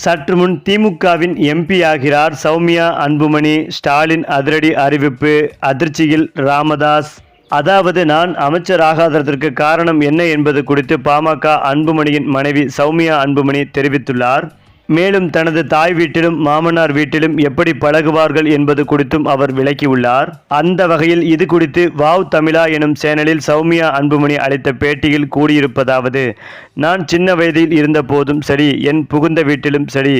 சற்று முன் திமுகவின் எம்பி ஆகிறார் சௌமியா அன்புமணி. ஸ்டாலின் அதிரடி அறிவிப்பு. அதிர்ச்சியில் ராமதாஸ். அதாவது நான் அமைச்சராகாததற்கு காரணம் என்ன என்பது குறித்து பாமக அன்புமணியின் மனைவி சௌமியா அன்புமணி தெரிவித்துள்ளார். மேலும் தனது தாய் வீட்டிலும் மாமனார் வீட்டிலும் எப்படி பழகுவார்கள் என்பது குறித்தும் அவர் விளக்கியுள்ளார். அந்த வகையில் இது குறித்து வாவ் தமிழா எனும் சேனலில் சௌமியா அன்புமணி அளித்த பேட்டியில் கூடியிருப்பதாவது நான் சின்ன வயதில் இருந்த போதும் சரி என் புகுந்த வீட்டிலும் சரி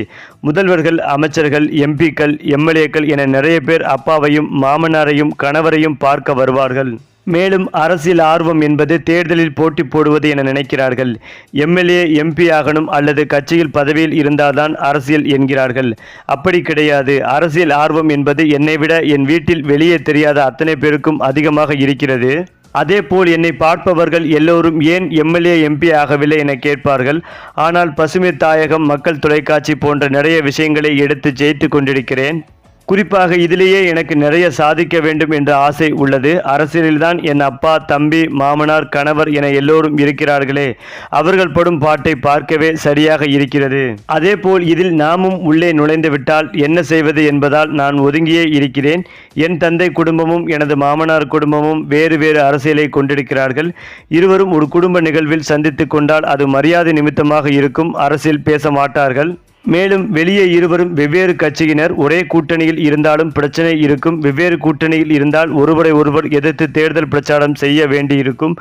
முதல்வர்கள் அமைச்சர்கள் எம்பிக்கள் எம்எல்ஏக்கள் என நிறைய பேர் அப்பாவையும் மாமனாரையும் கணவரையும் பார்க்க வருவார்கள். மேலும் அரசியல் ஆர்வம் என்பது தேர்தலில் போட்டி போடுவது என நினைக்கிறார்கள். எம்எல்ஏ எம்பி ஆகணும் அல்லது கட்சியில் பதவியில் இருந்தால்தான் அரசியல் என்கிறார்கள். அப்படி கிடையாது. அரசியல் ஆர்வம் என்பது என்னை விட என் வீட்டில் வெளியே தெரியாத அத்தனை பேருக்கும் அதிகமாக இருக்கிறது. அதேபோல் என்னை பார்ப்பவர்கள் எல்லோரும் ஏன் எம்எல்ஏ எம்பி ஆகவில்லை என கேட்பார்கள். ஆனால் பசுமை தாயகம் மக்கள் தொலைக்காட்சி போன்ற நிறைய விஷயங்களை எடுத்து ஜெயித்து கொண்டிருக்கிறேன். குறிப்பாக இதிலேயே எனக்கு நிறைய சாதிக்க வேண்டும் என்ற ஆசை உள்ளது. அரசியலில்தான் என் அப்பா தம்பி மாமனார் கணவர் என எல்லோரும் இருக்கிறார்களே. அவர்கள் படும் பாட்டை பார்க்கவே சரியாக இருக்கிறது. அதேபோல் இதில் நாமும் உள்ளே நுழைந்து விட்டால் என்ன செய்வது என்பதால் நான் ஒதுங்கியே இருக்கிறேன். என் தந்தை குடும்பமும் எனது மாமனார் குடும்பமும் வேறு வேறு அரசியலை கொண்டிருக்கிறார்கள். இருவரும் ஒரு குடும்ப நிகழ்வில் சந்தித்து கொண்டால் அது மரியாதை நிமித்தமாக இருக்கும். அரசியல் பேச மாட்டார்கள். மேலும் வெளியே இருவரும் வெவ்வேறு கட்சியினர் ஒரே கூட்டணியில் இருந்தாலும் பிரச்சனை இருக்கும். வெவ்வேறு கூட்டணியில் இருந்தால் ஒருவரை ஒருவர் எதிர்த்து தேர்தல் பிரச்சாரம் செய்ய வேண்டியிருக்கும்.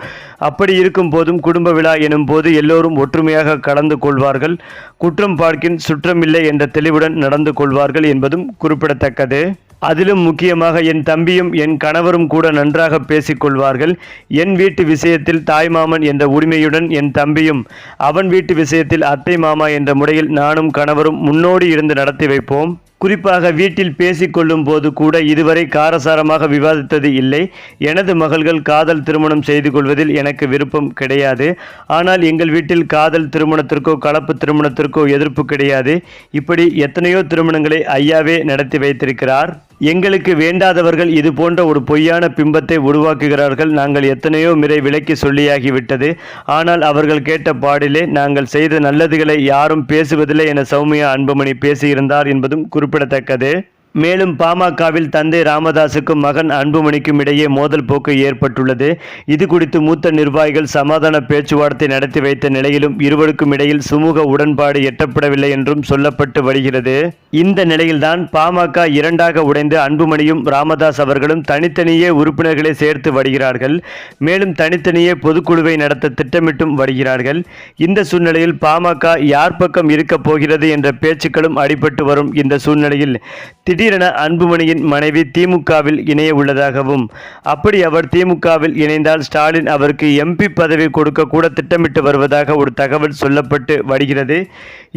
அப்படி இருக்கும் போதும் குடும்ப விழா எனும் போது எல்லோரும் ஒற்றுமையாக கலந்து கொள்வார்கள். குற்றம் பார்க்கின் சுற்றமில்லை என்ற தெளிவுடன் நடந்து கொள்வார்கள் என்பதும் குறிப்பிடத்தக்கது. அதிலும் முக்கியமாக என் தம்பியும் என் கணவரும் கூட நன்றாக பேசிக்கொள்வார்கள். என் வீட்டு விஷயத்தில் தாய் மாமன் என்ற உரிமையுடன் என் தம்பியும் அவன் வீட்டு விஷயத்தில் அத்தை மாமா என்ற முறையில் நானும் கணவரும் முன்னோடி இருந்து நடத்தி வைப்போம். குறிப்பாக வீட்டில் பேசிக்கொள்ளும் போது கூட இதுவரை காரசாரமாக விவாதித்தது இல்லை. எனது மகள்கள் காதல் திருமணம் செய்து கொள்வதில் எனக்கு விருப்பம் கிடையாது. ஆனால் எங்கள் வீட்டில் காதல் திருமணத்திற்கோ கலப்பு திருமணத்திற்கோ எதிர்ப்பு கிடையாது. இப்படி எத்தனையோ திருமணங்களை ஐயாவே நடத்தி வைத்திருக்கிறார். எங்களுக்கு வேண்டாதவர்கள் இது போன்ற ஒரு பொய்யான பிம்பத்தை உருவாக்குகிறார்கள். நாங்கள் எத்தனையோ முறை விலக்கி சொல்லியாகிவிட்டது. ஆனால் அவர்கள் கேட்ட பாடிலே நாங்கள் செய்த நல்லதுகளை யாரும் பேசுவதில்லை என சௌமியா அன்புமணி பேசியிருந்தார் என்பதும் குறிப்பிடத்தக்கது. மேலும் பாமகவில் தந்தை ராமதாசுக்கும் மகன் அன்புமணிக்கும் இடையே மோதல் போக்கு ஏற்பட்டுள்ளது. இது குறித்து மூத்த நிர்வாகிகள் சமாதான பேச்சுவார்த்தை நடத்தி வைத்த நிலையிலும் இருவருக்கும் இடையில் சுமூக உடன்பாடு எட்டப்படவில்லை என்றும் சொல்லப்பட்டு வருகிறது. இந்த நிலையில்தான் பாமக இரண்டாக உடைந்து அன்புமணியும் ராமதாஸ் அவர்களும் தனித்தனியே உறுப்பினர்களை சேர்த்து வருகிறார்கள். மேலும் தனித்தனியே பொதுக்குழுவை நடத்த திட்டமிட்டும் வருகிறார்கள். இந்த சூழ்நிலையில் பாமக யார் பக்கம் இருக்கப் போகிறது என்ற பேச்சுக்களும் அடிபட்டு வரும் இந்த சூழ்நிலையில். திடீர் திடீரென அன்புமணியின் மனைவி திமுகவில் இணைய உள்ளதாகவும் அப்படி அவர் திமுகவில் இணைந்தால் ஸ்டாலின் அவருக்கு எம்பி பதவி கொடுக்க கூட திட்டமிட்டு வருவதாக ஒரு தகவல் சொல்லப்பட்டு வருகிறது.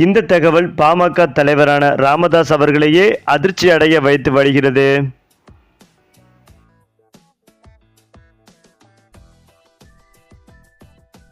இந்த தகவல் பாமக தலைவரான ராமதாஸ் அவர்களையே அதிர்ச்சி அடைய வைத்து வருகிறது.